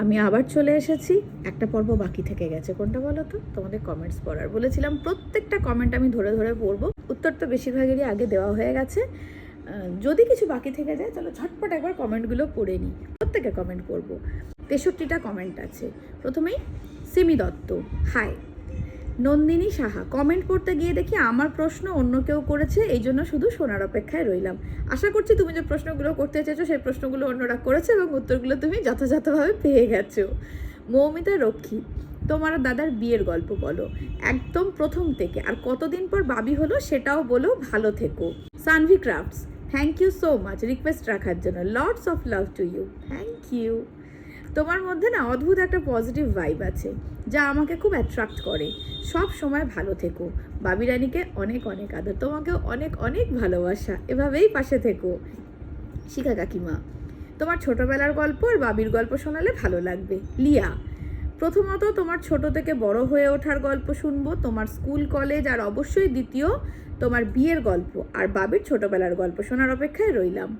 আমি আবার চলে এসেছি। একটা পর্ব বাকি থেকে গেছে। কোনটা বলো তো? তোমাদের কমেন্টস পড়ার। বলেছিলাম প্রত্যেকটা কমেন্ট আমি ধরে ধরে পড়ব। উত্তর তো বেশিরভাগেরই আগে দেওয়া হয়ে গেছে। যদি কিছু বাকি থেকে যায় তাহলে ঝটপট একবার কমেন্টগুলো পড়ে নিই। প্রত্যেকে কমেন্ট করব তেষট্টিটা কমেন্ট আছে। প্রথমেই সিমি দত্ত হাই নন্দিনী সাহা কমেন্ট করতে গিয়ে দেখি আমার প্রশ্ন অন্য কেউ করেছে, এই জন্য শুধু শোনার অপেক্ষায় রইলাম। আশা করছি তুমি যে প্রশ্নগুলো করতে চেয়েছো, সেই প্রশ্নগুলো অন্যরা করেছে এবং উত্তরগুলো তুমি যথাযথভাবে পেয়ে গেছো। মৌমিতা রক্ষী, তোমার দাদার বিয়ের গল্প বলো। একদম প্রথম থেকে, আর কতদিন পর বাবি হলো সেটাও বলো, ভালো থেকো। Sanvi crafts thank you so much request রাখার জন্য lords of love to you thank you তোমার মধ্যে না অদ্ভুত একটা পজিটিভ ভাইব আছে, যা আমাকে খুব অ্যাট্রাক্ট করে। সব সময় ভালো থেকো। বাবি রানীকে অনেক অনেক আদর। তোমাকেও অনেক অনেক ভালোবাসা। এভাবেই পাশে থেকো। শিখা কাকিমা, তোমার ছোটবেলার গল্প আর বাবির গল্প শোনালে ভালো লাগবে। লিয়া, প্রথমত তোমার ছোট থেকে বড় হয়ে ওঠার গল্প শুনব। তোমার স্কুল, কলেজ আর অবশ্যই দ্বিতীয় তোমার বিয়ের গল্প। আর বাবির ছোটবেলার গল্প শোনার অপেক্ষায় রইলাম।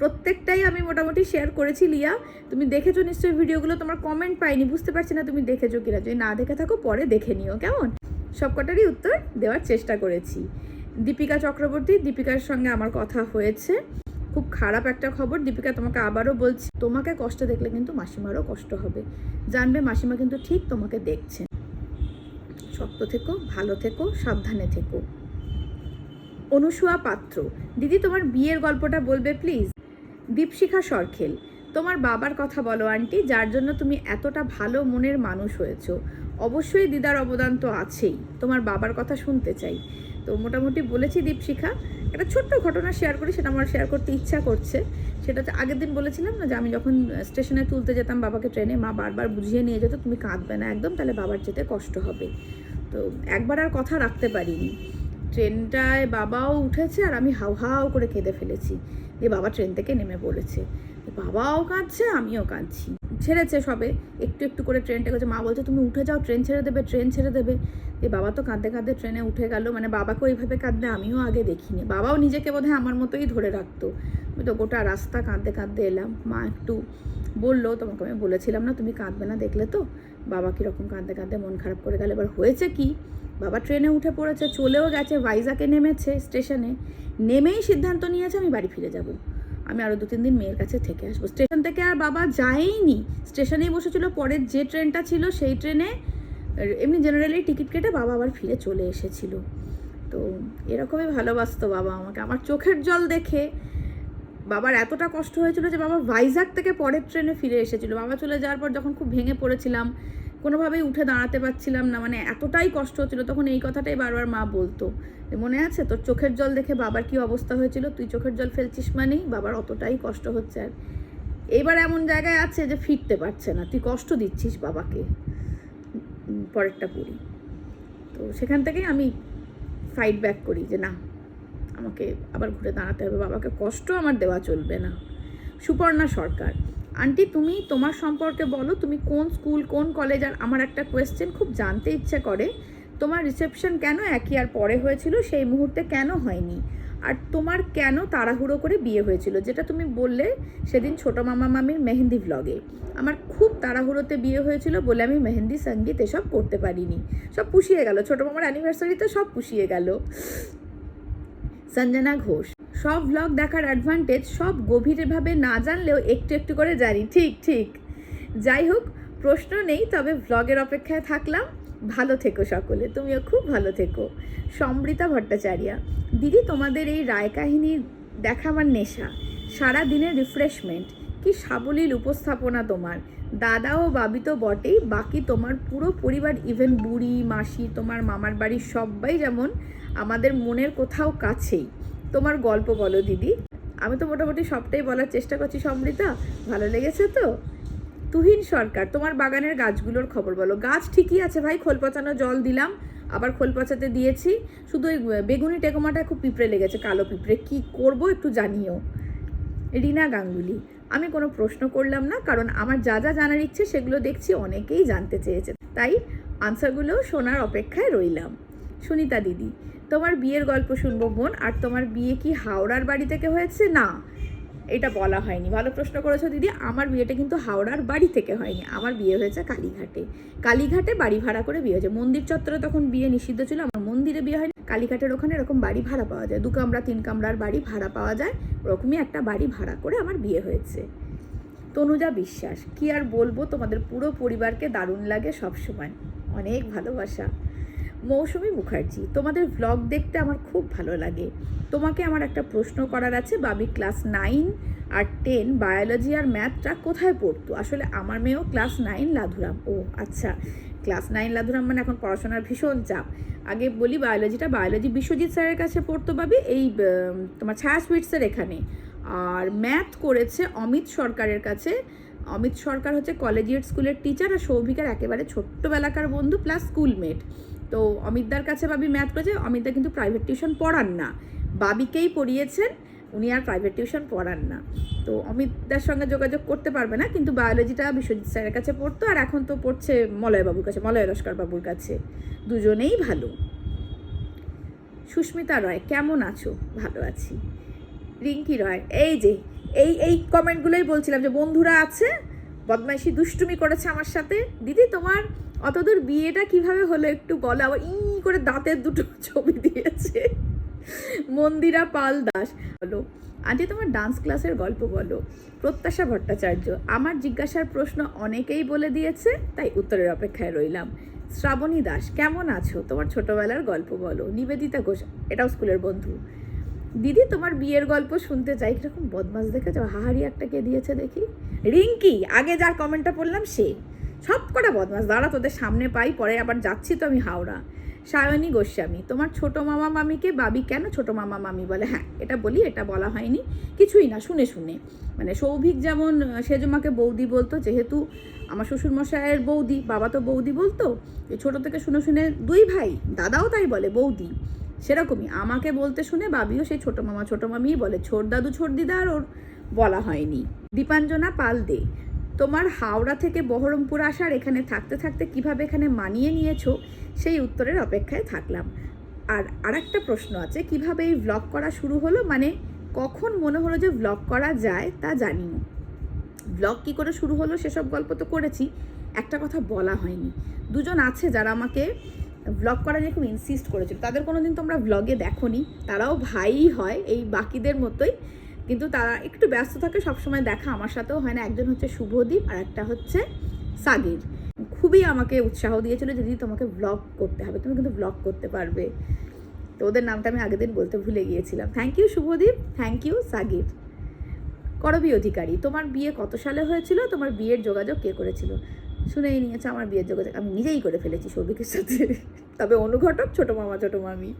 প্রত্যেকটাই আমি মোটামুটি শেয়ার করেছি, লিয়া। তুমি দেখেছ নিশ্চয়ই ভিডিওগুলো তোমার কমেন্ট পাইনি, বুঝতে পারছি না তুমি দেখেছ কিনা। যদি না দেখে থাকো, পরে দেখে নিও, কেমন? সবকটারই উত্তর দেওয়ার চেষ্টা করেছি। দীপিকা চক্রবর্তী, দীপিকার সঙ্গে আমার কথা হয়েছে। খুব খারাপ একটা খবর, দীপিকা তোমাকে আবারও বলছি, তোমাকে কষ্ট দেখলে কিন্তু মাসিমারও কষ্ট হবে। জানবে মাসিমা কিন্তু ঠিক তোমাকে দেখছে। শক্ত থেকো, ভালো থেকো, সাবধানে থেকো। অনুসুয়া পাত্র। দিদি, তোমার বিয়ের গল্পটা বলবে প্লিজ দীপশিখা সরখেল, তোমার বাবার কথা বলো আন্টি, যার জন্য তুমি এতটা ভালো মনের মানুষ হয়েছো। অবশ্যই দিদার অবদান তো আছেই, তোমার বাবার কথা শুনতে চাই। তো মোটামুটি বলেছি দীপশিখা, একটা ছোট্ট ঘটনা শেয়ার করি, সেটা আমার শেয়ার করতে ইচ্ছা করছে। সেটা হচ্ছে আগের দিন বলেছিলাম না যে আমি যখন স্টেশনে তুলতে যেতাম, বাবাকে ট্রেনে মা বারবার বুঝিয়ে নিয়ে যেত, তুমি কাঁদবে না একদম, তাহলে বাবার যেতে কষ্ট হবে। তো একবার আর কথা রাখতে পারিনি। ট্রেনটায় বাবাও উঠেছে আর আমি হাউ হাউ করে কেঁদে ফেলেছি। দিয়ে বাবা ট্রেন থেকে নেমে পড়েছে। বাবাও কাঁদছে, আমিও কাঁদছি। ছেড়েছে সবে, একটু একটু করে ট্রেনটা করছে মা বলছে, তুমি উঠে যাও, ট্রেন ছেড়ে দেবে, ট্রেন ছেড়ে দেবে। দিয়ে বাবা তো কাঁদতে কাঁদতে ট্রেনে উঠে গেল। মানে বাবাকে ওইভাবে কাঁদতে আমিও আগে দেখিনি। বাবাও নিজেকে বোধহয় আমার মতোই ধরে রাখতো। আমি তো গোটা রাস্তা কাঁদতে কাঁদতে এলাম। মা একটু বলল, তোমাকে আমি বলেছিলাম না, তুমি কাঁদবে না দেখলে তো? বাবা কীরকম কাঁদতে কাঁদতে মন খারাপ করে গেল। এবার হয়েছে কি? বাবা ট্রেনে উঠে পড়েছে, চলেও গেছে, ভাইজাকে নেমেছে স্টেশনে। নেমেই সিদ্ধান্ত নিয়েছে আমি বাড়ি ফিরে যাব। আমি আরও দু তিন দিন মেয়ের কাছে থেকে আসব। স্টেশন থেকে আর বাবা যায়নি স্টেশনেই বসেছিল, পরের যে ট্রেনটা ছিল সেই ট্রেনে এমনি জেনারেলি টিকিট কেটে বাবা আবার ফিরে চলে এসেছিল। তো এরকমই ভালোবাসতো বাবা আমাকে। আমার চোখের জল দেখে বাবার এতটা কষ্ট হয়েছিল যে বাবা ভাইজাগ থেকে পরের ট্রেনে ফিরে এসেছিল। বাবা চলে যাওয়ার পর যখন খুব ভেঙে পড়েছিলাম, কোনোভাবেই উঠে দাঁড়াতে পারছিলাম না মানে এতটাই কষ্ট হচ্ছিল। তখন এই কথাটাই বারবার মা বলতো। মনে আছে তোর চোখের জল দেখে বাবার কি অবস্থা হয়েছিল? তুই চোখের জল ফেলছিস মানেই বাবার অতটাই কষ্ট হচ্ছে। আর এবার এমন জায়গায় আছে যে ফিরতে পারছে না। তুই কষ্ট দিচ্ছিস বাবাকে। পরেরটা পড়ি তো সেখান থেকেই আমি ফাইট ব্যাক করি যে না আমাকে আবার ঘুরে দাঁড়াতে হবে। বাবাকে কষ্ট আমার দেওয়া চলবে না। সুপর্ণা সরকার, আন্টি, তুমি তোমার সম্পর্কে বলো, তুমি কোন স্কুল, কোন কলেজ, আর আমার একটা কোয়েশ্চেন খুব জানতে ইচ্ছে করে, তোমার রিসেপশন কেন একই আর পরে হয়েছিল? সেই মুহূর্তে কেন হয়নি? আর তোমার কেন তাড়াহুড়ো করে বিয়ে হয়েছিল? যেটা তুমি বললে সেদিন ছোট মামা মামির মেহেন্দি ভ্লগে আমার খুব তাড়াহুড়োতে বিয়ে হয়েছিল বলে আমি মেহেন্দি, সংগীত এসব করতে পারিনি। সব পুষিয়ে গেল। ছোট মামার অ্যানিভার্সারিতে সব পুষিয়ে গেল। সঞ্জনা ঘোষ। সব ভ্লগ দেখার অ্যাডভান্টেজ সব গভীরভাবে না জানলেও একটু একটু করে জানি। ঠিক ঠিক। যাই হোক, প্রশ্ন নেই, তবে ভ্লগের অপেক্ষায় থাকলাম। ভালো থেকো সকলে। তুমিও খুব ভালো থেকো। সমৃতা ভট্টাচার্যা। দিদি, তোমাদের এই রায় কাহিনী দেখা আমার নেশা সারা দিনের রিফ্রেশমেন্ট কি সাবলীল উপস্থাপনা তোমার? দাদা ও বাবি তো বটেই, বাকি তোমার পুরো পরিবার ইভেন বুড়ি, মাসি, তোমার মামার বাড়ির সবাই যেমন আমাদের মনের কোথাও কাছেই। তোমার গল্প বলো দিদি। আমি তো মোটামুটি সবটাই বলার চেষ্টা করছি সমৃতা ভালো লেগেছে তো? তুহিন সরকার, তোমার বাগানের গাছগুলোর খবর বলো। গাছ ঠিকই আছে ভাই, খোল পচানো জল দিলাম, আবার খোল পচাতে দিয়েছি। শুধু ওই বেগুনি টেকোমাটা খুব পিঁপড়ে লেগেছে, কালো পিঁপড়ে। কি করব একটু জানিও। রিনা গাঙ্গুলি আমি কোনো প্রশ্ন করলাম না, কারণ আমার যা যা জানার ইচ্ছে সেগুলো দেখছি অনেকেই জানতে চেয়েছে। তাই আনসারগুলো শোনার অপেক্ষায় রইলাম। সুনিতা দিদি, তোমার বিয়ের গল্প শুনব বোন, আর তোমার বিয়ে কি হাওড়ার বাড়ি থেকে হয়েছে? না এটা বলা হয়নি। ভালো প্রশ্ন করেছ দিদি। আমার বিয়েটা কিন্তু হাওড়ার বাড়ি থেকে হয়নি। আমার বিয়ে হয়েছে কালীঘাটে। কালীঘাটে বাড়ি ভাড়া করে বিয়ে হয়েছে। মন্দির চত্বরে তখন বিয়ে নিষিদ্ধ ছিল। আমার মন্দিরে বিয়ে হয়নি। কালীঘাটের ওখানে এরকম বাড়ি ভাড়া পাওয়া যায়। দু কামরা, তিন কামরার বাড়ি ভাড়া পাওয়া যায়। ওরকমই একটা বাড়ি ভাড়া করে আমার বিয়ে হয়েছে। তনুজা বিশ্বাস, কি আর বলব? তোমাদের পুরো পরিবারকে দারুণ লাগে সবসময়। অনেক ভালোবাসা। মৌসুমী মুখার্জি, তোমাদের ভ্লগ দেখতে আমার খুব ভালো লাগে। তোমাকে আমার একটা প্রশ্ন করার আছে, বাবি ক্লাস নাইন আর টেন বায়োলজি আর ম্যাথটা কোথায় পড়তো? আসলে আমার মেয়েও ক্লাস নাইন লাধুরাম। ও আচ্ছা ক্লাস নাইন লাধুরাম মানে এখন পড়াশোনার ভীষণ চাপ। আগে বলি বায়োলজিটা বায়োলজি বিশ্বজিৎ স্যারের কাছে পড়তো বাবি, এই তোমার ছায়া সুইটসের এখানে। আর ম্যাথ করেছে অমিত সরকারের কাছে। অমিত সরকার হচ্ছে কলেজিয়েট স্কুলের টিচার আর সৌভিকার একেবারে ছোট্টবেলাকার বন্ধু প্লাস স্কুলমেট তো অমিতদার কাছে বাবি ম্যাথ করেছে, অমিতদা কিন্তু প্রাইভেট টিউশন পড়ান না। বাবিকেই পড়িয়েছেন, উনি আর প্রাইভেট টিউশন পড়ান না। তো অমিতদার সঙ্গে যোগাযোগ করতে পারবে না, কিন্তু বায়োলজিটা বিশ্বজিৎ স্যারের কাছে পড়তো, আর এখন তো পড়ছে মলয় বাবুর কাছে, মলয় লস্কর বাবুর কাছে। দুজনেই ভালো। সুস্মিতা রয়, কেমন আছো? ভালো আছি। রিঙ্কি রয়, এই যে, এই এই কমেন্টগুলোই বলছিলাম যে বন্ধুরা আছে বদমাইশি দুষ্টুমি করেছে আমার সাথে। দিদি, তোমার অতদূর বিয়েটা কীভাবে হলো একটু বলো? আবার ই করে দাঁতের দুটো ছবি দিয়েছে। মন্দিরা পাল দাস। বলো আজকে তোমার ডান্স ক্লাসের গল্প বলো। প্রত্যাশা ভট্টাচার্য, আমার জিজ্ঞাসার প্রশ্ন অনেকেই বলে দিয়েছে, তাই উত্তরের অপেক্ষায় রইলাম। শ্রাবণী দাস, কেমন আছো? তোমার ছোটবেলার গল্প বলো। নিবেদিতা ঘোষ, এটাও স্কুলের বন্ধু। দিদি, তোমার বিয়ের গল্প শুনতে চাই। কীরকম বদমাস দেখেছ? হাহারি একটা কে দিয়েছে দেখি। রিঙ্কি, আগে যার কমেন্টটা পড়লাম সে। সব কটা বদমাস দাঁড়া, তোদের সামনে পাই, পরে আবার যাচ্ছি তো আমি হাওড়া। সায়নী গোস্বামী, তোমার ছোট মামা মামিকে বাবি কেন ছোট মামা মামি বলে? হ্যাঁ এটা বলি, এটা বলা হয়নি। কিছুই না, শুনে শুনে। মানে সৌভিক যেমন, সেজমাকে বৌদি বলতো, যেহেতু আমার শ্বশুরমশাইয়ের বৌদি, বাবা তো বৌদি বলতো ছোটো থেকে শুনে শুনে দুই ভাই, দাদাও তাই বলে, বৌদি। সেরকমই। আমাকে বলতে শুনে বাবিও সেই ছোটো মামা, ছোটো মামিই বলে, ছোট দাদু, ছোট দিদা আর ওর বলা হয়নি। দীপাঞ্জনা পাল দে। তোমার হাওড়া থেকে বহরমপুর আসার এখানে থাকতে থাকতে কীভাবে এখানে মানিয়ে নিয়েছো? সেই উত্তরের অপেক্ষায় থাকলাম। আর আরেকটা প্রশ্ন আছে, কীভাবে এই ভ্লগ করা শুরু হলো? মানে কখন মনে হলো যে ভ্লগ করা যায় তা জানিও। ব্লগ কী করে শুরু হলো সেসব গল্প তো করেছি, একটা কথা বলা হয়নি। দুজন আছে যারা আমাকে করা নিয়ে খুব ইনসিস্ট করেছিল, তাদের কোনো দিন তোমরা ব্লগে দেখোনি। তারাও ভাই হয় এই বাকিদের মতোই, কিন্তু তারা একটু ব্যস্ত থাকে, সবসময় দেখা আমার সাথেও হয় না। একজন হচ্ছে শুভদীপ আর একটা হচ্ছে সাগির। খুবই আমাকে উৎসাহ দিয়েছিল যে, দিদি, তোমাকে ব্লগ করতে হবে, তুমি কিন্তু ব্লগ করতে পারবে। তো ওদের নামটা আমি আগের দিন বলতে ভুলে গিয়েছিলাম। Thank you Subhadeep thank you Sagir. Karabi Adhikari. তোমার বিয়ে কত সালে হয়েছিল? তোমার বিয়ের যোগাযোগ কে করেছিল? শুনেই নিয়েছে, আমার বিয়ের যোগাযোগ আমি নিজেই করে ফেলেছি সৌভিকের সাথে। তবে অনুঘটক ছোটো মামা, ছোটো মামি।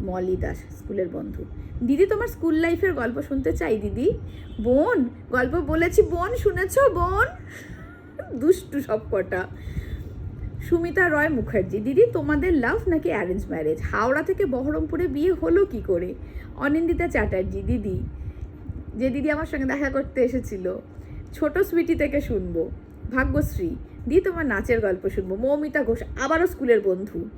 মলি দাস, স্কুলের বন্ধু। দিদি, তোমার স্কুল লাইফের গল্প শুনতে চাই, দিদি? বোন, গল্প বলেছি, বোন, শুনেছ, বোন? দুষ্টু সব কটা। সুমিতা রয় মুখার্জি। দিদি, তোমাদের লাভ নাকি অ্যারেঞ্জ ম্যারেজ হাওড়া থেকে বহরমপুরে বিয়ে হলো কি করে? অনিন্দিতা চ্যাটার্জি, দিদি। যে দিদি আমার সঙ্গে দেখা করতে এসেছিল। ছোট সুইটি থেকে শুনব। ভাগ্যশ্রী দি তোমার নাচের গল্প শুনব। মৌমিতা ঘোষ, আবারও স্কুলের বন্ধু।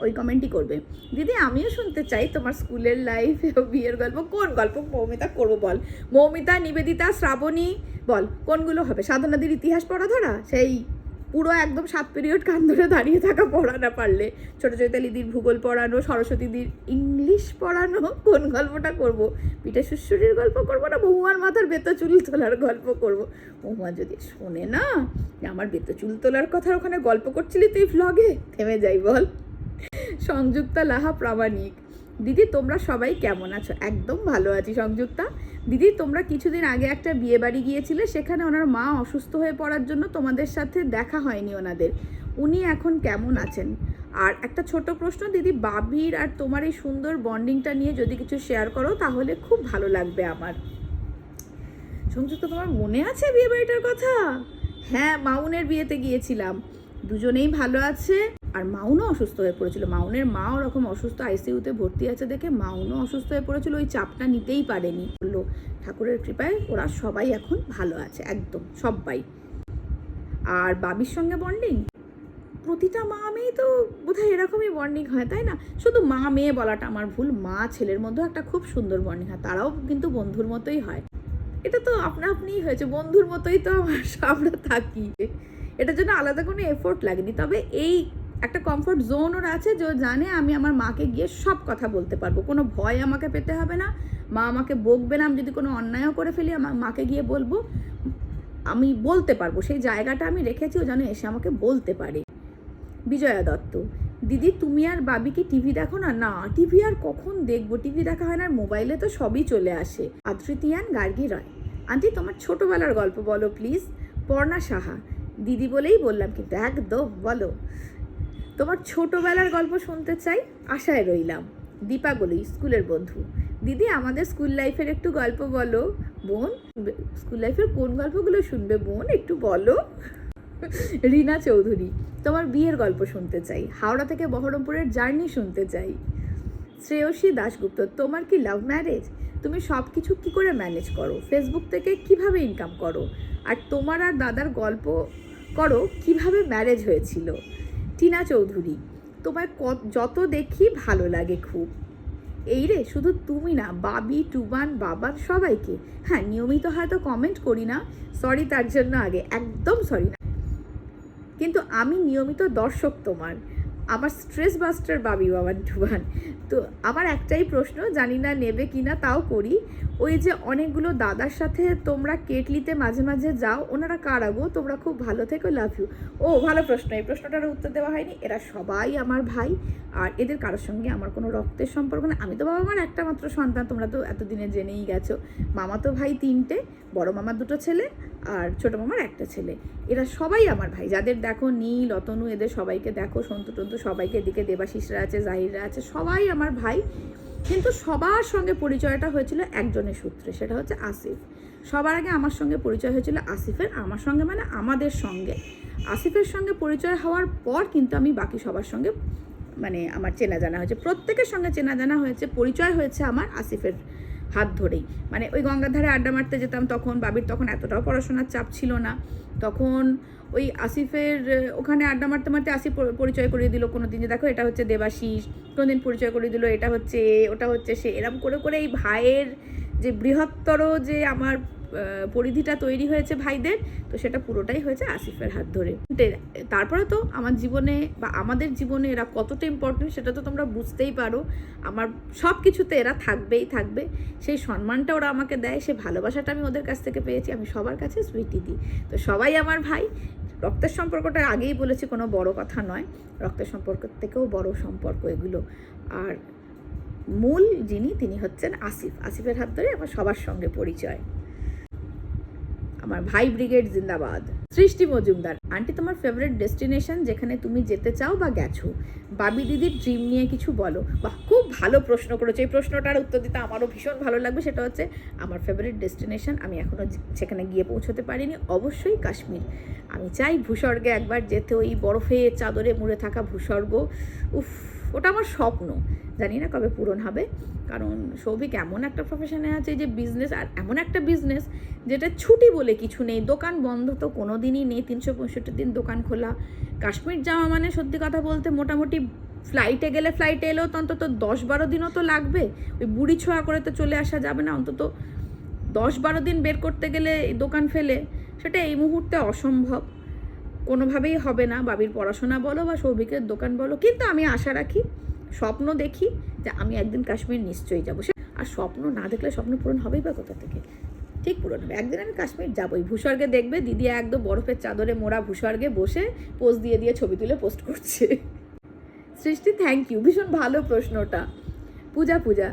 ওই কমেন্টই করবে। দিদি, আমিও শুনতে চাই তোমার স্কুলের লাইফ বিয়ের গল্প। কোন গল্প মৌমিতা করব বল? মৌমিতা, নিবেদিতা, শ্রাবণী, বল, কোনগুলো হবে? সাধনাদির ইতিহাস পড়া ধরা? সেই পুরো একদম সাত পিরিয়ড কান ধরে দাঁড়িয়ে থাকা পড়া না পারলে। ছোট চৈতালিদির ভূগোল পড়ানো সরস্বতীদির ইংলিশ পড়ানো, কোন গল্পটা করব? পিঠে শুশুরির গল্প করব না বৌমার মাথার বেতো চুল তোলার গল্প করব? বৌমা যদি শোনে না আমার বেতো চুল তোলার কথা ওখানে গল্প করছিলি তুই ভ্লগে থেমে যাই বল। সংযুক্তা লাহা প্রামাণিক। দিদি, তোমরা সবাই কেমন আছো? একদম ভালো আছি, সংযুক্তা। দিদি, তোমরা কিছুদিন আগে একটা বিয়ে বাড়ি গিয়েছিলে, সেখানে ওনার মা অসুস্থ হয়ে পড়ার জন্য তোমাদের সাথে দেখা হয়নি ওনাদের। উনি এখন কেমন আছেন? আর একটা ছোট প্রশ্ন, দিদি, বাবির আর তোমার এই সুন্দর বন্ডিংটা নিয়ে যদি কিছু শেয়ার করো, তাহলে খুব ভালো লাগবে আমার। সংযুক্ত তোমার মনে আছে বিয়ে বাড়িটার কথা? হ্যাঁ মাউনের বিয়েতে গিয়েছিলাম। দুজনেই ভালো আছে। আর মাউনও অসুস্থ হয়ে পড়েছিল। মাউনের মা ওরকম অসুস্থ আইসিইউতে ভর্তি আছে দেখে মাউনও অসুস্থ হয়ে পড়েছিল, ওই চাপটা নিতেই পারেনি। বলল, ঠাকুরের কৃপায় ওরা সবাই এখন ভালো আছে, একদম সবাই আর বাবির সঙ্গে বন্ডিং প্রতিটা মা মেয়ে তো বোধহয় এরকমই বন্ডিং হয়, তাই না? শুধু মা মেয়ে বলাটা আমার ভুল, মা ছেলের মধ্যেও একটা খুব সুন্দর বন্ডিং হয়, তারাও কিন্তু বন্ধুর মতোই হয়। এটা তো আপনা আপনিই হয়েছে, বন্ধুর মতোই তো আমার, আমরা থাকি। এটার জন্য আলাদা কোনো এফোর্ট লাগেনি, তবে এই একটা কমফোর্ট জোন ওর আছে যে জানে আমি আমার মাকে গিয়ে সব কথা বলতে পারব। কোনো ভয় আমাকে পেতে হবে না। মা আমাকে বকবে না, আমি যদি কোনো অন্যায়ও করে ফেলি, আমার মাকে গিয়ে বলব, আমি বলতে পারব। সেই জায়গাটা আমি রেখেছি, ও যেন এসে আমাকে বলতে পারে। বিজয়া দত্ত, দিদি, তুমি আর বাবি কি টিভি দেখো না? না, টিভি আর কখন দেখব? টিভি দেখা হয় না আর মোবাইলে তো সবই চলে আসে। আদ্রিতিয়ান গার্গী রয়, আন্টি তোমার ছোটোবেলার গল্প বলো, প্লিজ। পর্ণা সাহা, দিদি বলেই বললাম, কিন্তু একদম বলো। তোমার ছোটবেলার গল্প শুনতে চাই? আশায় রইলাম। দীপা বলি স্কুলের বন্ধু। দিদি, আমাদের স্কুল লাইফের একটু গল্প বলো। বোন স্কুল লাইফের কোন গল্পগুলো শুনবে বোন, একটু বলো? রিনা চৌধুরী, তোমার বিয়ের গল্প শুনতে চাই। হাওড়া থেকে বহরমপুরের জার্নি শুনতে চাই। শ্রেয়সী দাশগুপ্ত, তোমার কি লাভ ম্যারেজ তুমি সব কিছু কী করে ম্যানেজ করো? ফেসবুক থেকে কীভাবে ইনকাম করো? আর তোমার আর দাদার গল্প করো, কীভাবে ম্যারেজ হয়েছিল? টিনা চৌধুরী। তোমায় ক- যত দেখি ভালো লাগে খুব। এই রে, শুধু তুমি না, বাবি, টুবান, বাবান সবাইকে। হ্যাঁ নিয়মিত হয়তো কমেন্ট করি না। সরি তার জন্য আগে, একদম সরি না। কিন্তু আমি নিয়মিত দর্শক তোমার। আমার স্ট্রেস বাস্টার বাবি, বাবান, টুবান। তো আমার একটাই প্রশ্ন, জানি না নেবে কি না তাও করি। ওই যে অনেকগুলো দাদার সাথে তোমরা কেটলিতে মাঝে মাঝে যাও, ওনারা কারা গো? তোমরা খুব ভালো থেকো লাভ ইউ ও, ভালো প্রশ্ন, এই প্রশ্নটার উত্তর দেওয়া হয়নি। এরা সবাই আমার ভাই, আর এদের কারোর সঙ্গে আমার কোনো রক্তের সম্পর্ক না আমি তো বাবা আমার একটা মাত্র সন্তান, তোমরা তো এতদিনে জেনেই গেছো। মামা তো ভাই তিনটে বড় মামার দুটো ছেলে আর ছোট মামার একটা ছেলে। এরা সবাই আমার ভাই। যাদের দেখো নীল, অতনু, এদের সবাইকে দেখো। সন্তু টন্তু সবাইকে এদিকে, দেবাশিসরা আছে, জাহিররা আছে, সবাই আমার ভাই। কিন্তু সবার সঙ্গে পরিচয়টা হয়েছিল একজনের সূত্রে, সেটা হচ্ছে আসিফ। সবার আগে আমার সঙ্গে পরিচয় হয়েছিল আসিফের, আমার সঙ্গে মানে আমাদের সঙ্গে। আসিফের সঙ্গে পরিচয় হওয়ার পর কিন্তু আমি বাকি সবার সঙ্গে মানে আমার চেনা জানা হয়েছে। প্রত্যেকের সঙ্গে চেনা জানা হয়েছে, পরিচয় হয়েছে আমার আসিফের হাত ধরেই। মানে ওই গঙ্গার ধারে আড্ডা মারতে যেতাম তখন, বাবির তখন এতটাও পড়াশোনার চাপ ছিল না। তখন ওই আসিফের, ওখানে আড্ডা মারতে মারতে আসিফ পরিচয় করিয়ে দিল কোনো দিন যে, দেখো, এটা হচ্ছে দেবাশিস। কোনো দিন পরিচয় করিয়ে দিল, এটা হচ্ছে ওটা হচ্ছে সে। এরম করে করে এই ভাইয়ের যে বৃহত্তর যে আমার পরিধিটা তৈরি হয়েছে ভাইদের, তো সেটা পুরোটাই হয়েছে আসিফের হাত ধরে। তারপরে তো আমার জীবনে বা আমাদের জীবনে এরা কতটা ইম্পর্টেন্ট সেটা তো তোমরা বুঝতেই পারো। আমার সব কিছুতে এরা থাকবেই থাকবে। সেই সম্মানটা ওরা আমাকে দেয়, সেই ভালোবাসাটা আমি ওদের কাছ থেকে পেয়েছি, আমি সবার কাছে সুইটি দিই। তো সবাই আমার ভাই। রক্তের সম্পর্কটা আগেই বলেছি, কোনো বড় কথা নয়। রক্তের সম্পর্ক থেকেও বড় সম্পর্ক এগুলো। আর মূল যিনি, তিনি হচ্ছেন আসিফ। আসিফের হাত ধরে আমার সবার সঙ্গে পরিচয়। আমার ভাই ব্রিগেড জিন্দাবাদ। সৃষ্টি মজুমদার, আন্টি তোমার ফেভারিট ডেস্টিনেশন যেখানে তুমি যেতে চাও বা গেছো? বাবি দিদির ড্রিম নিয়ে কিছু বলো। বাহ, খুব ভালো প্রশ্ন করেছ। এই প্রশ্নটার উত্তর দিতে আমারও ভীষণ ভালো লাগবে। সেটা হচ্ছে, আমার ফেভারিট ডেস্টিনেশন আমি এখনও সেখানে গিয়ে পৌঁছতে পারিনি। অবশ্যই কাশ্মীর। আমি চাই ভূস্বর্গে একবার যেতে। ওই বরফে চাদরে মুড়ে থাকা ভূস্বর্গ। উফ। ওটা আমার স্বপ্ন। জানি না কবে পূরণ হবে। কারণ সৌভিক এমন একটা প্রফেশনে আছে যে বিজনেস আর এমন একটা বিজনেস যেটা ছুটি বলে কিছু নেই। দোকান বন্ধ তো কোনো দিনই নেই। তিনশো পঁয়ষট্টি দিন দোকান খোলা। কাশ্মীর যাওয়া মানে সত্যি কথা বলতে মোটামুটি ফ্লাইটে গেলে ফ্লাইটে এলেও তো অন্তত দশ বারো দিনও তো লাগবে। ওই বুড়ি ছোঁয়া করে তো চলে আসা যাবে না। অন্তত দশ বারো দিন বের করতে গেলে দোকান ফেলে, সেটা এই মুহূর্তে অসম্ভব। কোনোভাবেই হবে না। বাবির পড়াশোনা বলো বা সৌভিকের দোকান বলো। কিন্তু আমি আশা রাখি, স্বপ্ন দেখি যে আমি একদিন কাশ্মীর নিশ্চয়ই যাব। আর স্বপ্ন না দেখলে স্বপ্ন পূরণ হবেই বা কোথা থেকে? ঠিক পূরণ হবে। একদিন আমি কাশ্মীর যাবোই। ভূস্বর্গে দেখবে দিদি একদম বরফের চাদরে মোড়া ভূস্বর্গে বসে পোজ দিয়ে দিয়ে ছবি তুলে পোস্ট করছে। সৃষ্টি থ্যাংক ইউ ভীষণ ভালো প্রশ্নটা। পূজা পূজা।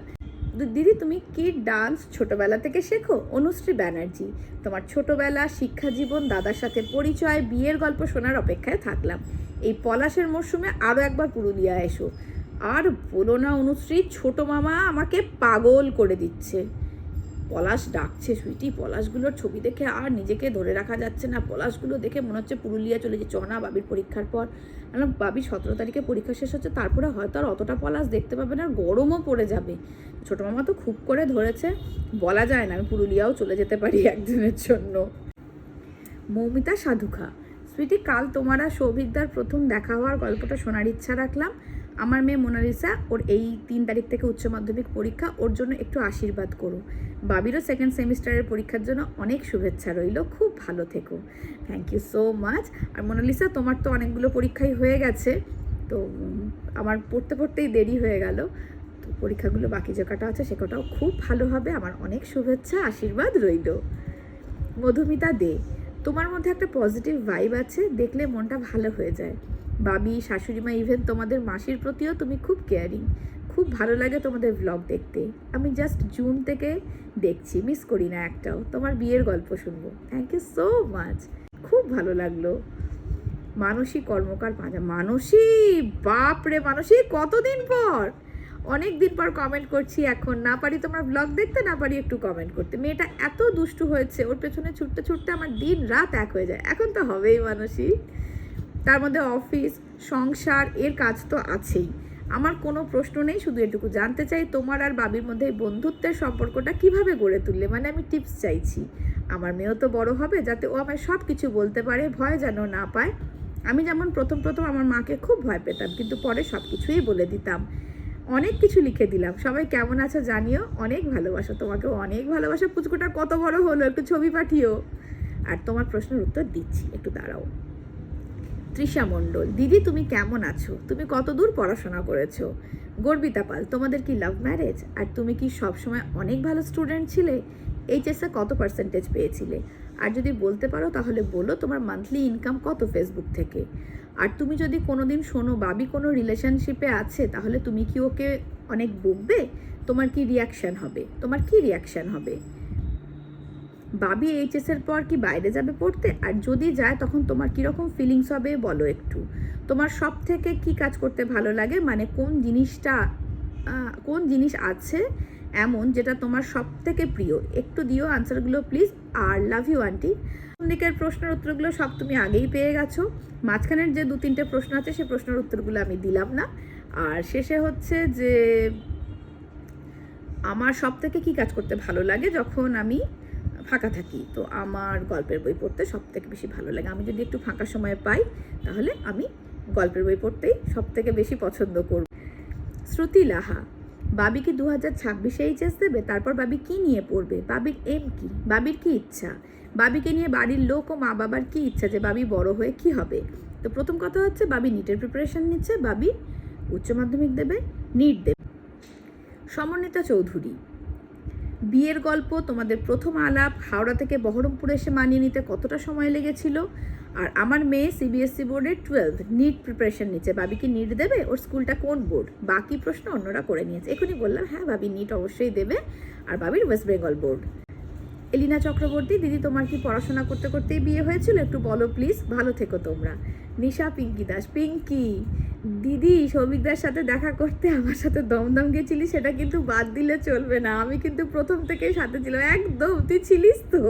দিদি, তুমি কি ডান্স ছোটবেলা থেকে শেখো? অনুশ্রী ব্যানার্জি। তোমার ছোটবেলা শিক্ষা জীবন দাদার সাথে পরিচয়, বিয়ের গল্প শোনার অপেক্ষায় থাকলাম। এই পলাশের মরশুমে আরও একবার পুরুলিয়া এসো। আর বলো না অনুশ্রী, ছোট মামা আমাকে পাগল করে দিচ্ছে। পলাশ ডাকছে সুইটি। পলাশগুলোর ছবি দেখে আর নিজেকে ধরে রাখা যাচ্ছে না। পলাশগুলো দেখে মনে হচ্ছে পুরুলিয়া চলে যে চনা বাবির পরীক্ষার পর আমি বাবি সতেরো তারিখে পরীক্ষা শেষ হচ্ছে, তারপরে হয়তো আর অতটা পলাশ দেখতে পাবে না গরমও পড়ে যাবে। ছোটো মামা তো খুব করে ধরেছে। বলা যায় না, আমি পুরুলিয়াও চলে যেতে পারি একদিনের জন্য। মৌমিতা সাধুখা, সুইটি, কাল তোমার আর সৌভিকদার প্রথম দেখা হওয়ার গল্পটা শোনার ইচ্ছা রাখলাম। আমার মেয়ে মোনালিসা, ওর এই তিন তারিখ থেকে উচ্চ মাধ্যমিক পরীক্ষা, ওর জন্য একটু আশীর্বাদ করো। বাবিরও সেকেন্ড সেমিস্টারের পরীক্ষার জন্য অনেক শুভেচ্ছা রইল। খুব ভালো থেকো। থ্যাংক ইউ সো মাচ আর মোনালিসা, তোমার তো অনেকগুলো পরীক্ষাই হয়ে গেছে, তো আমার পড়তে পড়তেই দেরি হয়ে গেল। তো পরীক্ষাগুলো বাকি যে কটা আছে, সে কটাও খুব ভালো হবে। আমার অনেক শুভেচ্ছা, আশীর্বাদ রইল। মধুমিতা দে, তোমার মধ্যে একটা পজিটিভ ভাইব আছে, দেখলে মনটা ভালো হয়ে যায়। বাবি শাশুড়িমা ইভেন তোমাদের মাসির প্রতিও তুমি খুব কেয়ারিং খুব ভালো লাগে তোমাদের ব্লগ দেখতে। আমি জাস্ট জুন থেকে দেখছি মিস করি না একটাও। তোমার বিয়ের গল্প শুনব। থ্যাংক ইউ সো মাচ খুব ভালো লাগল। মানসী কর্মকার পাঁজা। মানসী, বাপ রে মানসী, কতদিন পর? অনেক দিন পর কমেন্ট করছি এখন। না পারি তোমার ব্লগ দেখতে, না পারি একটু কমেন্ট করতে। মেয়েটা এত দুষ্টু হয়েছে, ওর পেছনে ছুটতে ছুটতে আমার দিন রাত এক হয়ে যায়। এখন তো হবেই মানসী। তার মধ্যে অফিস, সংসার, এর কাজ তো আছেই। আমার কোনো প্রশ্ন নেই, শুধু এটুকু জানতে চাই, তোমার আর বাবির মধ্যে বন্ধুত্বের সম্পর্কটা কীভাবে গড়ে তুললে? মানে আমি টিপস চাইছি। আমার মেয়েও তো বড় হবে, যাতে ও আমায় সব কিছু বলতে পারে, ভয় যেন না পায়। আমি যেমন প্রথম প্রথম আমার মাকে খুব ভয় পেতাম, কিন্তু পরে সব কিছুই বলে দিতাম। অনেক কিছু লিখে দিলাম। সবাই কেমন আছো জানিও। অনেক ভালোবাসা। তোমাকে অনেক ভালোবাসা। পুচকুটা কত বড় হলো, একটু ছবি পাঠিও। আর তোমার প্রশ্নের উত্তর দিচ্ছি। একটু দাঁড়াও। তৃষা মণ্ডল, দিদি, তুমি কেমন আছো? তুমি কত দূর পড়াশোনা করেছ? গর্বিতা পাল, তোমাদের কি লাভ ম্যারেজ আর তুমি কি সবসময় অনেক ভালো স্টুডেন্ট ছিলে? এইচএসে কত পার্সেন্টেজ পেয়েছিলে? আর যদি বলতে পারো তাহলে বলো তোমার মান্থলি ইনকাম কত ফেসবুক থেকে? আর তুমি যদি কোনোদিন শোনো বাবি কোনো রিলেশনশিপে আছে, তাহলে তুমি কি ওকে অনেক বকবে? তোমার কি রিয়াকশন হবে? তোমার কি রিয়াকশন হবে? বাবি এইচএস এর পর কি বাইরে যাবে পড়তে? আর যদি যায়, তখন তোমার কীরকম ফিলিংস হবে বলো একটু। তোমার সব থেকে কি কাজ করতে ভালো লাগে? মানে কোন জিনিসটা কোন জিনিস আছে এমন যেটা তোমার সব থেকে প্রিয়? একটু দিও আনসারগুলো প্লিজ আর লাভ ইউ আন্টি দিকের প্রশ্নের উত্তরগুলো সব তুমি আগেই পেয়ে গেছো? মাঝখানের যে দু তিনটে প্রশ্ন আছে, সে প্রশ্নের উত্তরগুলো আমি দিলাম না। আর শেষে হচ্ছে যে, আমার সব থেকে কি কাজ করতে ভালো লাগে? যখন আমি ফাঁকা থাকি। তো আমার গল্পের বই পড়তে সব থেকে বেশি ভালো লাগে। আমি যদি একটু ফাঁকা সময় পাই, তাহলে আমি গল্পের বই পড়তেই সব থেকে বেশি পছন্দ করব। শ্রুতি লাহা, বাবি কি দু হাজার ছাব্বিশে এইচএস দেবে? তারপর বাবি কি নিয়ে পড়বে? বাবির এম কি? বাবির কি ইচ্ছা? বাবিকে নিয়ে বাড়ির লোক ও মা বাবার কি ইচ্ছা যে বাবি বড় হয়ে কি হবে? তো প্রথম কথা হচ্ছে, বাবি নিটের প্রিপারেশন নিচ্ছে, বাবি উচ্চ মাধ্যমিক দেবে নিট দেবে। সমন্বিতা চৌধুরী বিয়ের গল্প, তোমাদের প্রথম আলাপ, হাওড়া থেকে বহরমপুর এসে মানিয়ে নিতে কতটা সময় লেগেছিল? আর আমার মেয়ে সিবিএসসি বোর্ডের টুয়েলভ নিট প্রিপারেশন নিচ্ছে। বাবি কি নিট দেবে? ওর স্কুলটা কোন বোর্ড? বাকি প্রশ্ন অন্যরা করে নিয়েছে। এখনই বললাম হ্যাঁ বাবি নিট অবশ্যই দেবে। আর বাবির West Bengal board. Elina Chakraborty, দিদি তোমার কি পড়াশোনা করতে করতেই বিয়ে হয়েছিল? একটু বলো প্লিজ ভালো থেকো তোমরা। নিশা, পিঙ্কি দাস, পিঙ্কি। দিদি সৌভিকদার সাথে দেখা করতে আমার সাথে দমদম গেছিলি, সেটা কিন্তু বাদ দিলে চলবে না। আমি কিন্তু প্রথম থেকেই সাথে ছিলাম। একদম, তুই ছিলিস তো।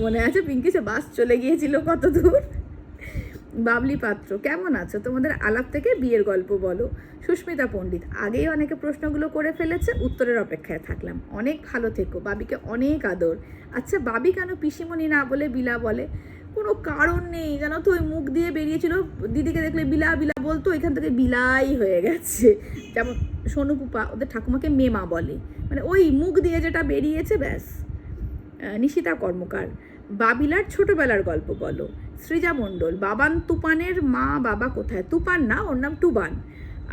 মনে আছে পিঙ্কি, সে বাস চলে গিয়েছিল কত দূর? বাবলি পাত্র, কেমন আছো? তোমাদের আলাপ থেকে বিয়ের গল্প বলো। সুস্মিতা পণ্ডিত, আগেই অনেকে প্রশ্নগুলো করে ফেলেছে, উত্তরের অপেক্ষায় থাকলাম। অনেক ভালো থেকো, বাবিকে অনেক আদর। আচ্ছা বাবি কেন পিসিমণি না বলে বিলা বলে? কোনো কারণ নেই, জানো তো, ওই মুখ দিয়ে বেরিয়েছিল। দিদিকে দেখলে বিলা বিলা বলতো, এখান থেকে বিলাই হয়ে গেছে। যেমন সোনু পুপা ওদের ঠাকুমাকে মেমা বলে। মানে ওই মুখ দিয়ে যেটা বেরিয়েছে, ব্যাস। নিশিতা কর্মকার, বাবিলার ছোটবেলার গল্প বলো। সৃজা মণ্ডল, বাবান তুপানের মা বাবা কোথায়? তুপান না, ওর নাম টুবান।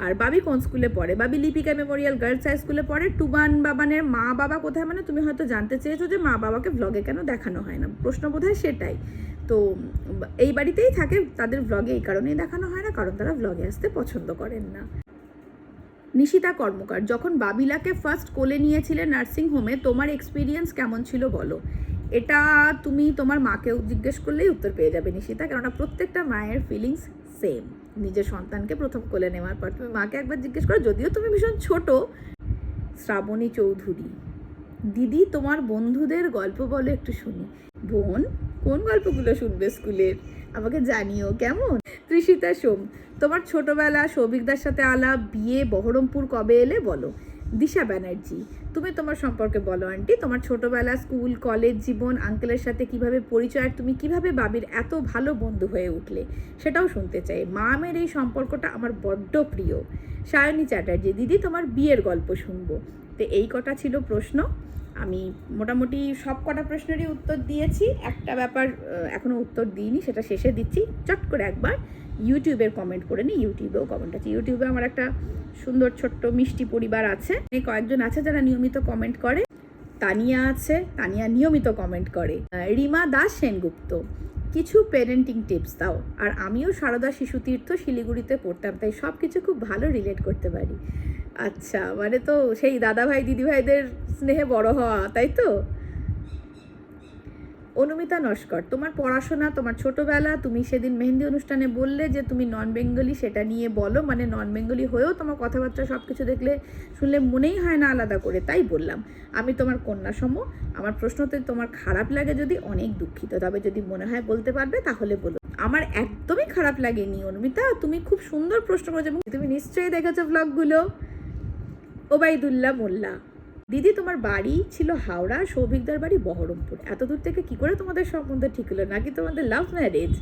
আর বাবি কোন স্কুলে পড়ে? Babi Lipika memorial girls high স্কুলে পড়ে। টুবান বাবানের মা বাবা কোথায় মানে তুমি হয়তো জানতে চেয়েছো যে মা বাবাকে ভ্লগে কেন দেখানো হয় না। প্রশ্ন বোধহয় সেটাই। তো এই বাড়িতেই থাকে, তাদের ভ্লগে এই কারণেই দেখানো হয় না, কারণ তারা ভ্লগে আসতে পছন্দ করেন না। নিশিতা কর্মকার, যখন বাবিলাকে ফার্স্ট কোলে নিয়েছিলে নার্সিং হোমে তোমার এক্সপিরিয়েন্স কেমন ছিল বলো? এটা তুমি তোমার মাকেও জিজ্ঞেস করলেই উত্তর পেয়ে যাবে নিশিতা, কেননা প্রত্যেকটা মায়ের ফিলিংস সেম নিজের সন্তানকে প্রথম কোলে নেওয়ার পর তুমি মাকে একবার জিজ্ঞেস করো, যদিও তুমি ভীষণ ছোট। শ্রাবণী চৌধুরী, দিদি তোমার বন্ধুদের গল্প বলো একটু শুনি। বোন, কোন গল্পগুলো শুনবে স্কুলের? আমাকে জানিও, কেমন? তৃষিতা সোম, তোমার ছোটবেলা সৌভিকদার সাথে আলাপ, বিয়ে, বহরমপুর কবে এলে বলো। দিশা ব্যানার্জি। তুমি তোমার সম্পর্কে বলো, আন্টি। তোমার ছোটবেলা, স্কুল, কলেজ জীবন, আঙ্কেলের সাথে কীভাবে পরিচয়, আর তুমি কীভাবে বাবির এত ভালো বন্ধু হয়ে উঠলে? সেটাও শুনতে চাই। মা আমের এই সম্পর্কটা আমার বড্ড প্রিয়। সায়নী চ্যাটার্জি, দিদি তোমার বিয়ের গল্প শুনব। তো এই কটা ছিল প্রশ্ন। আমি মোটামুটি সব কটা প্রশ্নেরই উত্তর দিয়েছি। একটা ব্যাপার এখনও উত্তর দিইনি, সেটা শেষে দিচ্ছি। চট করে একবার। ইউটিউবের কমেন্ট করে নিই ইউটিউবেও কমেন্ট আছে। ইউটিউবে আমার একটা সুন্দর ছোট্ট মিষ্টি পরিবার আছে। কয়েকজন আছে যারা নিয়মিত কমেন্ট করে। তানিয়া আছে, তানিয়া নিয়মিত কমেন্ট করে। রিমা দাস সেনগুপ্ত, কিছু পেরেন্টিং টিপস দাও। আর আমিও সারদা শিশু তীর্থ শিলিগুড়িতে পড়তাম, তাই সব কিছু খুব ভালো রিলেট করতে পারি। আচ্ছা মানে তো সেই দাদাভাই, দিদিভাইদের স্নেহে বড় হওয়া, তাই তো? অনুমিতা নস্কর, তোমার পড়াশোনা, তোমার ছোটবেলা, তুমি সেদিন মেহেন্দি অনুষ্ঠানে বললে যে তুমি নন বেঙ্গলি সেটা নিয়ে বলো মানে নন বেঙ্গলি হয়েও তোমার কথাবার্তা সব কিছু দেখলে শুনলে মনেই হয় না আলাদা করে, তাই বললাম। আমি তোমার কন্যা সম আমার প্রশ্নতে তোমার খারাপ লাগে যদি অনেক দুঃখিত, তবে যদি মনে হয় বলতে পারবে তাহলে বলো। আমার একদমই খারাপ লাগেনি অনুমিতা, তুমি খুব সুন্দর প্রশ্ন করেছ তুমি নিশ্চয়ই দেখেছ ব্লগগুলো ওবায়দুল্লাহ মোল্লা। দিদি, তোমার বাড়ি ছিল হাওড়া, সৌভিকদার বাড়ি বহরমপুর। এত দূর থেকে কি করে তোমাদের সম্বন্ধ ঠিক হলো? নাকি তোমাদের লাভ ম্যারেজ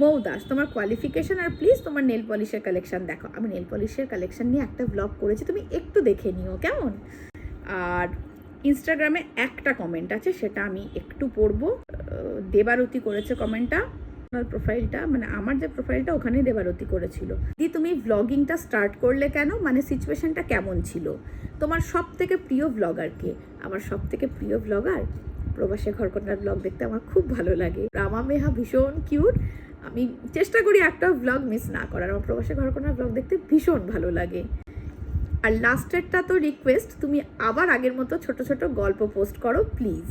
মৌ দাস তোমার কোয়ালিফিকেশন আর প্লিজ তোমার নেল পলিশের কালেকশন দেখো। আমি নেল পলিশের কালেকশন নিয়ে একটা ব্লগ করেছি, তুমি একটু দেখে নিও, কেমন? আর ইনস্টাগ্রামে একটা কমেন্ট আছে, সেটা আমি একটু পড়ব। দেবারতি করেছে কমেন্টটা প্রোফাইলটা মানে আমার যে প্রোফাইলটা ওখানে দেবারতী করেছিল। দি, তুমি ভ্লগিংটা স্টার্ট করলে কেন? মানে সিচুয়েশনটা কেমন ছিল? তোমার সব থেকে প্রিয় ব্লগার কে? আমার সব থেকে প্রিয় ব্লগার প্রবাসে ঘরকন্যার ব্লগ দেখতে আমার খুব ভালো লাগে। রামা মেহা ভীষণ কিউট আমি চেষ্টা করি একটা ব্লগ মিস না করার। আমার প্রবাসে ঘরকন্যার ব্লগ দেখতে ভীষণ ভালো লাগে। আর লাস্টেরটা তো রিকোয়েস্ট তুমি আবার আগের মতো ছোট ছোট গল্প পোস্ট করো প্লিজ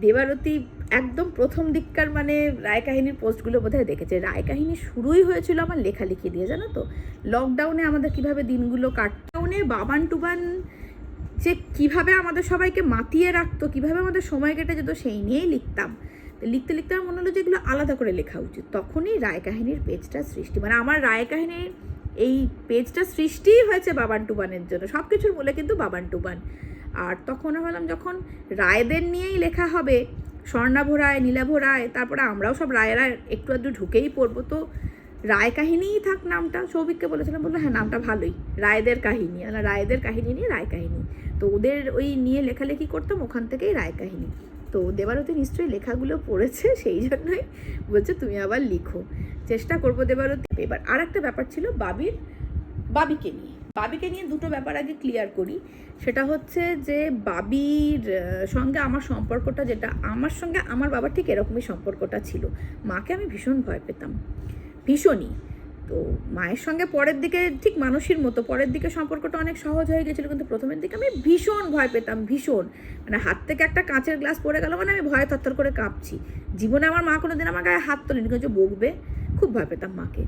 দেবারতী একদম প্রথম দিককার মানে রায় কাহিনীর পোস্টগুলো বোধহয় দেখেছে। রায় কাহিনী শুরুই হয়েছিল আমার লেখালেখি দিয়ে, জানো তো? লকডাউনে আমাদের কীভাবে দিনগুলো কাটডাউনে বাবান টুবান যে কীভাবে আমাদের সবাইকে মাতিয়ে রাখতো, কীভাবে আমাদের সময় কেটে যেত, সেই নিয়েই লিখতাম। তো লিখতে লিখতে আমার মনে হলো যে এগুলো আলাদা করে লেখা উচিত। তখনই রায় কাহিনীর পেজটা সৃষ্টি মানে আমার রায় কাহিনীর এই পেজটা সৃষ্টিই হয়েছে বাবান টুবানের জন্য। সব কিছুর মূলে কিন্তু বাবান টুবান আর তখন ভাবলাম যখন রায়দের নিয়েই লেখা হবে স্বর্ণাভ রায় নীলাভ রায়, তারপরে আমরাও সব রায়েরা একটু আধটু ঢুকেই পড়ব। তো রায় কাহিনীই থাক নামটা, সৌভিককে বলেছিলাম, বলল হ্যাঁ নামটা ভালোই। রায়দের কাহিনী আর রায়দের কাহিনী নিয়ে রায় কাহিনী। তো ওদের ওই নিয়ে লেখালেখি করতাম, ওখান থেকেই রায় কাহিনী। তো দেবারতী নিশ্চয়ই লেখাগুলো পড়েছে, সেই জন্যই বলছে, তুমি আবার লিখো। চেষ্টা করব দেবারতী। এবার আর একটা ব্যাপার ছিল বাবির, বাবিকে নিয়ে। বাবিকে নিয়ে দুটো ব্যাপার আগে ক্লিয়ার করি। সেটা হচ্ছে যে বাবির সঙ্গে আমার সম্পর্কটা যেটা, আমার সঙ্গে আমার বাবার ঠিক এরকমই সম্পর্কটা ছিল। মাকে আমি ভীষণ ভয় পেতাম। ভীষণই। তো মায়ের সঙ্গে পরের দিকে ঠিক মানুষের মতো, পরের দিকে সম্পর্কটা অনেক সহজ হয়ে গেছিল, কিন্তু প্রথমের দিকে আমি ভীষণ ভয় পেতাম, ভীষণ। মানে হাত থেকে একটা কাঁচের গ্লাস পড়ে গেল মানে আমি ভয়ে থরথর করে কাঁপছি। জীবনে আমার মা কোনোদিন আমার গায়ে হাত তোলেনি, কিন্তু বকবে, খুব ভয় পেতাম মাকে।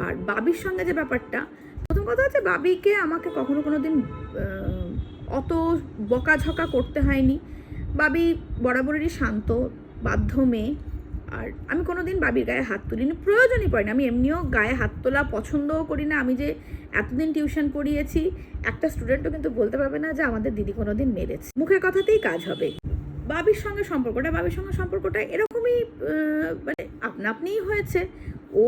আর বাবির সঙ্গে যে ব্যাপারটা প্রথম কথা হচ্ছে বাবিকে আমাকে কখনো কোনো দিন অত বকাঝকা করতে হয়নি। বাবি বরাবরেরই শান্ত, বাধ্য মেয়ে। আর আমি কোনো দিন বাবির গায়ে হাত তুলিনি, প্রয়োজনই পড়ে না আমি এমনিও গায়ে হাত তোলা পছন্দও করি না। আমি যে এতদিন টিউশন পড়িয়েছি একটা স্টুডেন্টও কিন্তু বলতে পারবে না যে আমাদের দিদি কোনো দিন মেরেছে। মুখের কথাতেই কাজ হবে। বাবির সঙ্গে সম্পর্কটা, বাবির সঙ্গে সম্পর্কটা এরকমই মানে আপনা আপনিই হয়েছে। ও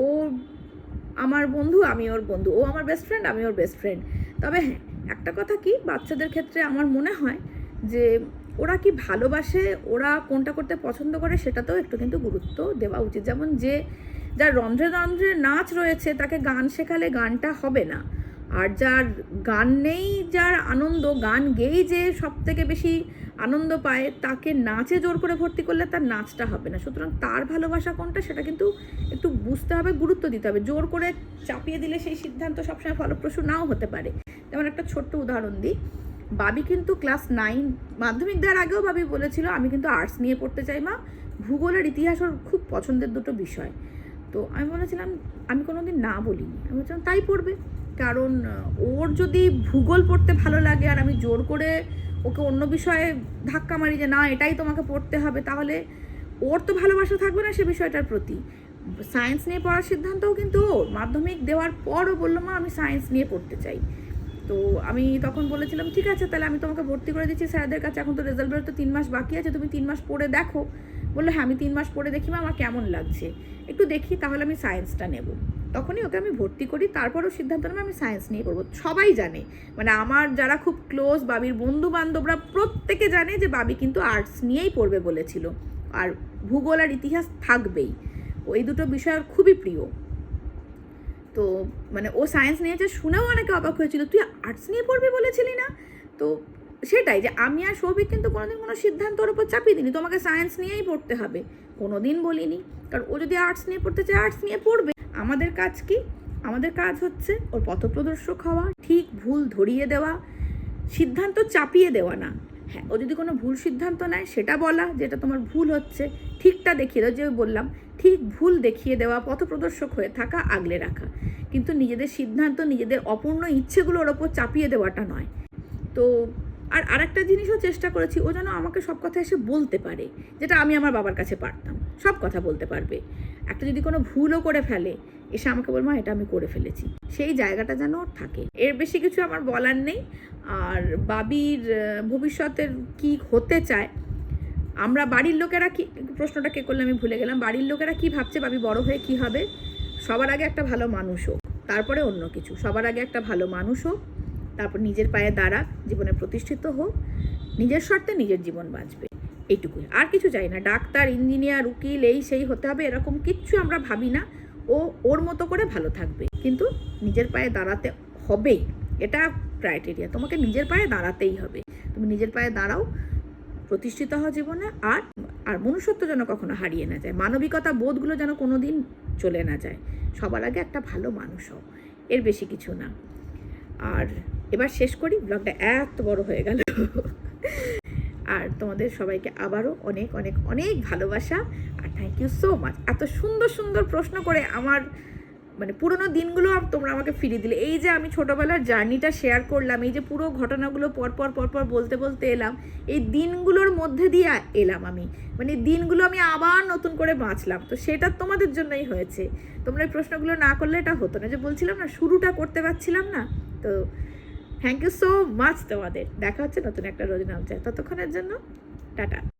আমার বন্ধু, আমি ওর বন্ধু। ও আমার বেস্ট ফ্রেন্ড আমি ওর বেস্ট ফ্রেন্ড তবে হ্যাঁ একটা কথা কি, বাচ্চাদের ক্ষেত্রে আমার মনে হয় যে ওরা কি ভালোবাসে, ওরা কোনটা করতে পছন্দ করে সেটাতেও একটু কিন্তু গুরুত্ব দেওয়া উচিত। যেমন যে যার রন্ধ্রে রন্ধ্রে নাচ রয়েছে, তাকে গান শেখালে গানটা হবে না। আর যার গান নেই, যার আনন্দ, গান গেয়েই যে সব থেকে বেশি আনন্দ পায়, তাকে নাচে জোর করে ভর্তি করলে তার নাচটা হবে না। সুতরাং তার ভালোবাসা কোনটা সেটা কিন্তু একটু বুঝতে হবে, গুরুত্ব দিতে হবে। জোর করে চাপিয়ে দিলে সেই সিদ্ধান্ত সবসময় ফলপ্রসূ নাও হতে পারে। যেমন একটা ছোট্ট উদাহরণ দিই। বাবি কিন্তু ক্লাস নাইন, মাধ্যমিক দেওয়ার আগেও বাবি বলেছিল, আমি কিন্তু আর্টস নিয়ে পড়তে চাই মা। ভূগোলের ইতিহাস ওর খুব পছন্দের দুটো বিষয়। তো আমি বলেছিলাম, আমি কোনো দিন না বলিনি। আমি বলছিলাম, তাই পড়বে। কারণ ওর যদি ভূগোল পড়তে ভালো লাগে আর আমি জোর করে ওকে অন্য বিষয়ে ধাক্কা মারি যে, না, এটাই তোমাকে পড়তে হবে। তাহলে ওর তো ভালোবাসা থাকবে না সে বিষয়টার প্রতি। সায়েন্স নিয়ে পড়ার সিদ্ধান্তও কিন্তু ওর। মাধ্যমিক দেওয়ার পরও বলল, মা, আমি সায়েন্স নিয়ে পড়তে চাই। তো আমি তখন বলেছিলাম, ঠিক আছে, তাহলে আমি তোমাকে ভর্তি করে দিচ্ছি স্যারদের কাছে। এখন তো রেজাল্ট বেরোতে তিন মাস বাকি আছে। তুমি তিন মাস পড়ে দেখো। বলল হ্যাঁ আমি তিন মাস পড়ে দেখি, মা, আমার কেমন লাগছে? একটু দেখি, তাহলে আমি সায়েন্সটা নেব। তখনই ওকে আমি ভর্তি করি। তারপরও সিদ্ধান্ত নেব, আমি সায়েন্স নিয়ে পড়ব। সবাই জানে। মানে আমার যারা খুব ক্লোজ বাবির বন্ধু বান্ধবরা প্রত্যেকে জানে যে বাবি কিন্তু আর্টস নিয়েই পড়বে বলেছিল। আর ভূগোল আর ইতিহাস থাকবেই। ওই দুটো বিষয় খুবই প্রিয়। তো মানে ও সায়েন্স নিয়েছে শুনেও অনেকে অবাক হয়েছিল, তুই আর্টস নিয়ে পড়বি বলেছিলি না? তো সেটাই যে আমি আর সৌভিক কিন্তু কোনোদিন কোনো সিদ্ধান্ত ওর উপর চাপিয়ে দিইনি। তোমাকে সায়েন্স নিয়েই পড়তে হবে। কোনো দিন বলিনি। কারণ ও যদি আর্টস নিয়ে পড়তে চায় আর্টস নিয়ে পড়বে। আমাদের কাজ কি? আমাদের কাজ হচ্ছে ওর পথপ্রদর্শক হওয়া, ঠিক ভুল ধরিয়ে দেওয়া, সিদ্ধান্ত চাপিয়ে দেওয়া না। হ্যাঁ ও যদি কোনো ভুল সিদ্ধান্ত নেয়, সেটা বলা, যেটা তোমার ভুল হচ্ছে, ঠিকটা দেখিয়ে দাও। যে বললাম, ঠিক ভুল দেখিয়ে দেওয়া, পথপ্রদর্শক হয়ে থাকা, আগলে রাখা। কিন্তু নিজেদের সিদ্ধান্ত, নিজেদের অপূর্ণ ইচ্ছেগুলোর ওপর চাপিয়ে দেওয়াটা নয়। তো, আর আরেকটা জিনিসও চেষ্টা করেছি, ও যেন আমাকে সব কথা এসে বলতে পারে, যেটা আমি আমার বাবার কাছে পারতাম। সব কথা বলতে পারবে। একটা যদি কোনো ভুলও করে ফেলে, এসে আমাকে বলব এটা আমি করে ফেলেছি। সেই জায়গাটা যেন ওর থাকে। এর বেশি কিছু আমার বলার নেই। আর বাবির ভবিষ্যতের কি হতে চায়, আমরা বাড়ির লোকেরা কি, প্রশ্নটা কে করলে আমি ভুলে গেলাম। বাড়ির লোকেরা কি ভাবছে, বাবি বড় হয়ে কি হবে? সবার আগে একটা ভালো মানুষ হোক, তারপরে অন্য কিছু। সবার আগে একটা ভালো মানুষ হোক, তারপর নিজের পায়ে দাঁড়াক, জীবনে প্রতিষ্ঠিত হোক, নিজের শর্তে নিজের জীবন বাঁচবে। এইটুকুই। আর কিছু চাই না। ডাক্তার, ইঞ্জিনিয়ার, উকিল, এই সেই হতে হবে, এরকম কিচ্ছু আমরা ভাবি না। ও, ওর মতো করে ভালো থাকবে। কিন্তু নিজের পায়ে দাঁড়াতে হবেই। এটা ক্রাইটেরিয়া তোমাকে নিজের পায়ে দাঁড়াতেই হবে। তুমি নিজের পায়ে দাঁড়াও, প্রতিষ্ঠিত হওয়া জীবনে, আর আর মনুষ্যত্ব যেন কখনো হারিয়ে না যায়। মানবিকতা বোধগুলো যেন কোনো দিন চলে না যায়। সবার আগে একটা ভালো মানুষ হও। এর বেশি কিছু না। আর এবার শেষ করি। ব্লগটা এত বড় হয়ে গেল। আর তোমাদের সবাইকে আবারও অনেক অনেক অনেক ভালোবাসা আর থ্যাংক ইউ সো মাচ এত সুন্দর সুন্দর প্রশ্ন করে আমার মানে পুরোনো দিনগুলো তোমরা আমাকে ফিরিয়ে দিলে। এই যে আমি ছোটোবেলার জার্নিটা শেয়ার করলাম, এই যে পুরো ঘটনাগুলো পরপর পরপর বলতে বলতে এলাম, এই দিনগুলোর মধ্যে দিয়ে এলাম আমি। মানে দিনগুলো আমি আবার নতুন করে বাঁচলাম। তো সেটা তোমাদের জন্যই হয়েছে। তোমরা এই প্রশ্নগুলো না করলে এটা হতো না। যে বলছিলাম না, শুরুটা করতে পারছিলাম না, তো থ্যাংক ইউ সো মাচ তোমাদের। দেখা হচ্ছে নতুন একটা রোজ চায় ততক্ষণের জন্য টাটা।